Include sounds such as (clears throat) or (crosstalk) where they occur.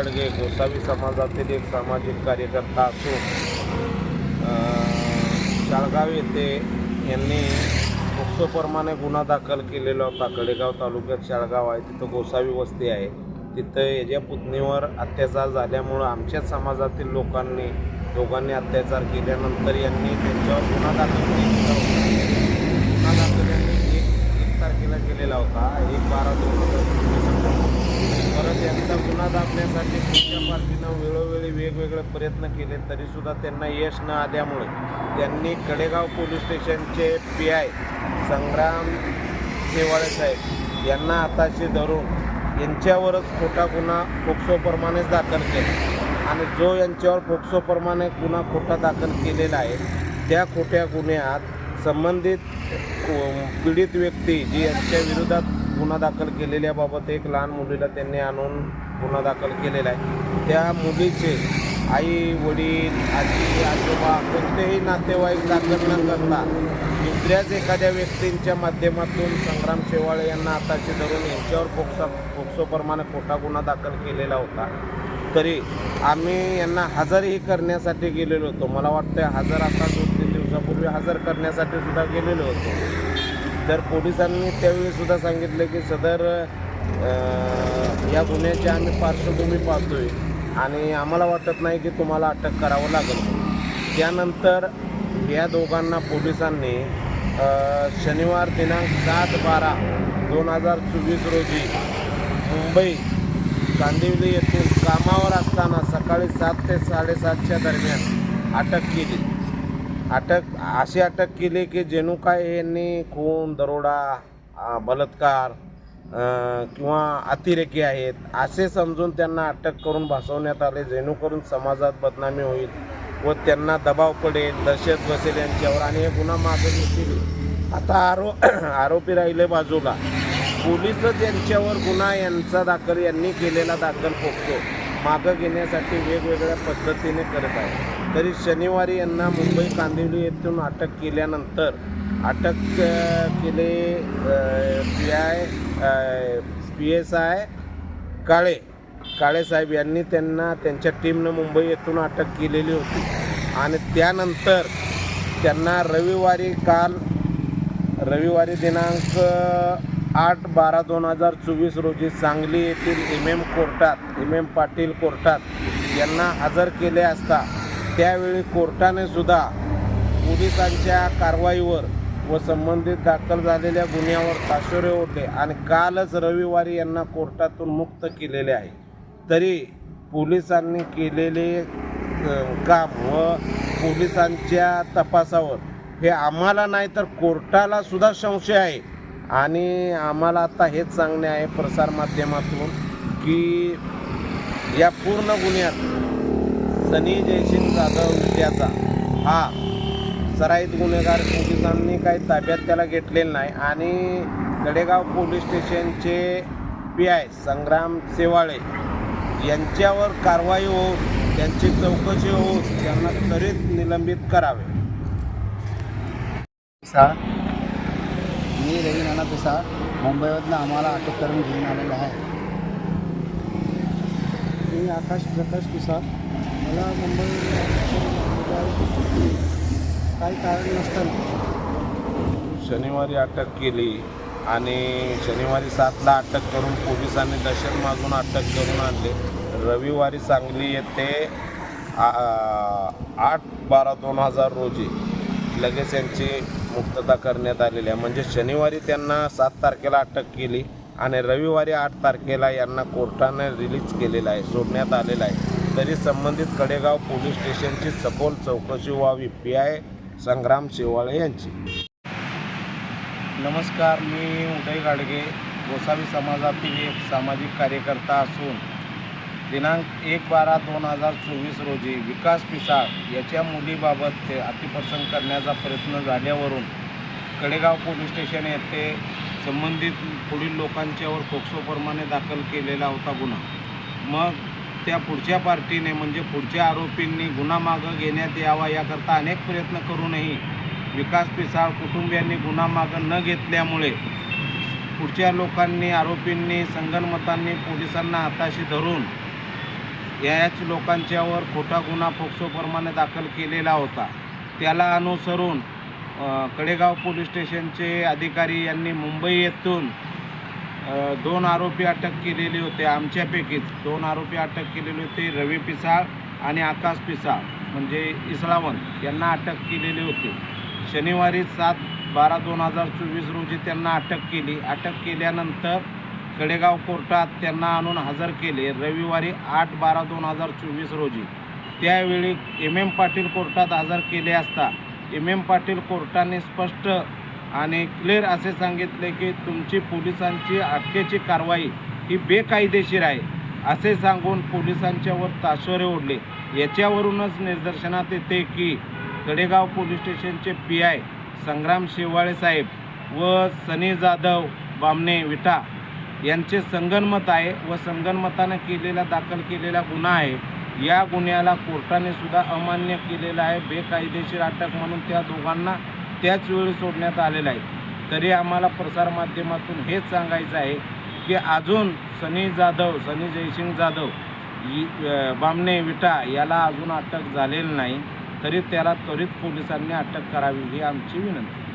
गाडगे गोसावी समाजातील एक सामाजिक कार्यकर्ता असून शाळगाव येथे यांनी पोक्सोप्रमाणे गुन्हा दाखल केलेला होता. कडेगाव तालुक्यात शाळगाव आहे तिथं गोसावी वस्ती आहे. तिथं याच्या पुतणीवर अत्याचार झाल्यामुळं आमच्याच समाजातील लोकांनी दोघांनी अत्याचार केल्यानंतर यांनी त्यांच्यावर गुन्हा दाखल केलेला होता. गुन्हा दाखल यांनी एक एक तारखेला केलेला होता. एक बारा दोन हजार चोवीस परत यांचा गुन्हा दाबण्यासाठी पुढच्या पार्टीनं वेळोवेळी वेगवेगळे प्रयत्न केले तरीसुद्धा त्यांना यश न आल्यामुळे. त्यांनी कडेगाव पोलीस स्टेशनचे पी आय संग्राम शेवाळे साहेब यांना हाताशी धरून यांच्यावरच खोटा गुन्हा फोक्सोप्रमाणेच दाखल केला. आणि जो यांच्यावर फोक्सोप्रमाणे गुन्हा खोटा दाखल केलेला आहे त्या खोट्या गुन्ह्यात संबंधित पीडित व्यक्ती जी यांच्या विरोधात गुन्हा दाखल केलेल्याबाबत एक लहान मुलीला त्यांनी आणून गुन्हा दाखल केलेला आहे. त्या मुलीचे आई वडील आजी आजोबा कोणतेही नातेवाईक दाखल न करता दुसऱ्याच एखाद्या व्यक्तींच्या माध्यमातून संग्राम शेवाळे यांना आताचे धरून यांच्यावर फोक्सो फोक्सोप्रमाणे खोटा गुन्हा दाखल केलेला होता. तरी आम्ही यांना हजरही करण्यासाठी गेलेलो होतो. मला वाटतं हजर आता दोन तीन दिवसापूर्वी हजर करण्यासाठी सुद्धा गेलेलो होतो. तर पोलिसांनी त्यावेळी सुद्धा सांगितलं की सदर या गुन्ह्याची आम्ही पार्श्वभूमी पाहतोय. आणि आम्हाला वाटत नाही की तुम्हाला अटक करावं लागेल. त्यानंतर या दोघांना पोलिसांनी शनिवार दिनांक सात बारा दोन हजार चोवीस रोजी मुंबई कांदिवली येथील कामावर असताना सकाळी सात ते साडेसातच्या दरम्यान अटक केली. अटक अशी अटक केली की जेणू काय यांनी खून दरोडा बलात्कार किंवा अतिरेकी आहेत असे समजून त्यांना अटक करून भासवण्यात आले जेणेकरून समाजात बदनामी होईल व त्यांना दबाव पडेल. दहशत बसेल यांच्यावर आणि हे गुन्हा मागे घेतील. आता आरो (clears throat) आरोपी राहिले बाजूला. पोलीसच यांच्यावर गुन्हा यांचा दाखल यांनी केलेला दाखल फोकतो मागं घेण्यासाठी वेगवेगळ्या पद्धतीने करत आहे. तरी शनिवारी यांना मुंबई कांदिवली येथून अटक केल्यानंतर अटक केले P I P S I Kale काळेसाहेब यांनी त्यांना त्यांच्या टीमनं मुंबई येथून अटक केलेली होती. आणि त्यानंतर त्यांना रविवारी काल रविवारी दिनांक आठ बारा दोन हजार चोवीस रोजी सांगली येथील एम एम कोर्टात एम एम पाटील कोर्टात यांना हजर केले असता त्यावेळी कोर्टाने सुद्धा पोलिसांच्या कारवाईवर व संबंधित दाखल झालेल्या गुन्ह्यावर ताशोरे होते आणि कालच रविवारी यांना कोर्टातून मुक्त केलेले आहे. तरी पोलिसांनी केलेले काम व पोलिसांच्या तपासावर हे आम्हाला नाही तर कोर्टाला सुद्धा संशय आहे. आणि आम्हाला आता हेच सांगणे आहे प्रसारमाध्यमातून की या पूर्ण गुन्ह्यात सनी जयसिंग जाधव विद्याचा हा सराईत गुन्हेगार पोलिसांनी काही ताब्यात त्याला घेतलेलं नाही आणि गडेगाव पोलीस स्टेशनचे पी आय संग्राम सेवाळे यांच्यावर कारवाई होऊन त्यांची चौकशी होऊन त्यांना त्वरित निलंबित करावे. मी रवी नाना मुंबईमधनं आम्हाला अटक करून घेऊन आलेलं आहे. मी आकाश प्रकाश पिसाळ मला मुंबई काही कारण नसताना शनिवारी अटक केली आणि शनिवारी सातला अटक करून पोलिसांनी दशक मागून अटक करून आणले. रविवारी सांगली येथे आठ बारा दोन हजार रोजी लगेच यांची मुक्तता करण्यात आलेली आहे. म्हणजे शनिवारी त्यांना सात तारखेला अटक केली आणि रविवारी आठ तारखेला यांना कोर्टाने रिलीज केलेला आहे सोडण्यात आलेला आहे. तरी संबंधित कडेगाव पोलीस स्टेशनची सखोल चौकशी व्हावी पी आय संग्राम शेवाळे यांची. नमस्कार मी उदय गाडगे गोसावी समाजातील एक सामाजिक कार्यकर्ता असून दिनांक एक बारा दोन हजार चोवीस रोजी विकास पिसाळ याच्या मुलीबाबत ते अतिप्रसंग करण्याचा प्रयत्न झाल्यावरून कडेगाव पोलीस स्टेशन येथे संबंधित पुढील लोकांच्यावर फोक्सोप्रमाणे दाखल केलेला होता गुन्हा. मग त्या पुढच्या पार्टीने म्हणजे पुढच्या आरोपींनी गुन्हा मागं घेण्यात यावा याकरता अनेक प्रयत्न करूनही विकास पिसाळ कुटुंबियांनी गुन्हा मागं न घेतल्यामुळे पुढच्या लोकांनी आरोपींनी संगणमतांनी पोलिसांना हाताशी धरून याच लोकांच्यावर खोटा गुन्हा फोक्सोप्रमाणे दाखल केलेला होता. त्याला अनुसरून कडेगाव पोलीस स्टेशनचे अधिकारी यांनी मुंबई येथून दोन आरोपी अटक केलेले होते आमच्यापैकीच दोन आरोपी अटक केलेले होते रवी पिसाळ आणि आकाश पिसाळ म्हणजे इस्लावंत यांना अटक केलेली होती. शनिवारी सात बारा दोन हजार चोवीस रोजी त्यांना अटक केली. अटक केल्यानंतर कडेगाव कोर्टात त्यांना आणून हजर केले. रविवारी आठ बारा दोन हजार चोवीस रोजी. त्यावेळी एम एम पाटील कोर्टात हजर केले असता एम एम पाटील कोर्टाने स्पष्ट आणि क्लिअर असे सांगितले की तुमची पोलिसांची अटकेची कारवाई ही बेकायदेशीर आहे असे सांगून पोलिसांच्यावर ताशोरे ओढले. याच्यावरूनच निदर्शनात येते की कडेगाव पोलीस स्टेशनचे पी आय संग्राम शेवाळे साहेब व सनी जाधव बामणे विटा यांचे संगनमत आहे व संगनमतानं केलेला दाखल केलेला गुन्हा आहे. या गुन्ह्याला कोर्टाने सुद्धा अमान्य केलेला आहे बेकायदेशीर अटक म्हणून त्या दोघांना त्याच वेळी सोडण्यात आलेलं आहे. तरी आम्हाला प्रसारमाध्यमातून हेच सांगायचं आहे की अजून सनी जाधव सनी जयसिंग जाधव बामणे विटा याला अजून अटक झालेली नाही. तरी त्याला त्वरित पोलिसांनी अटक करावी ही आमची विनंती.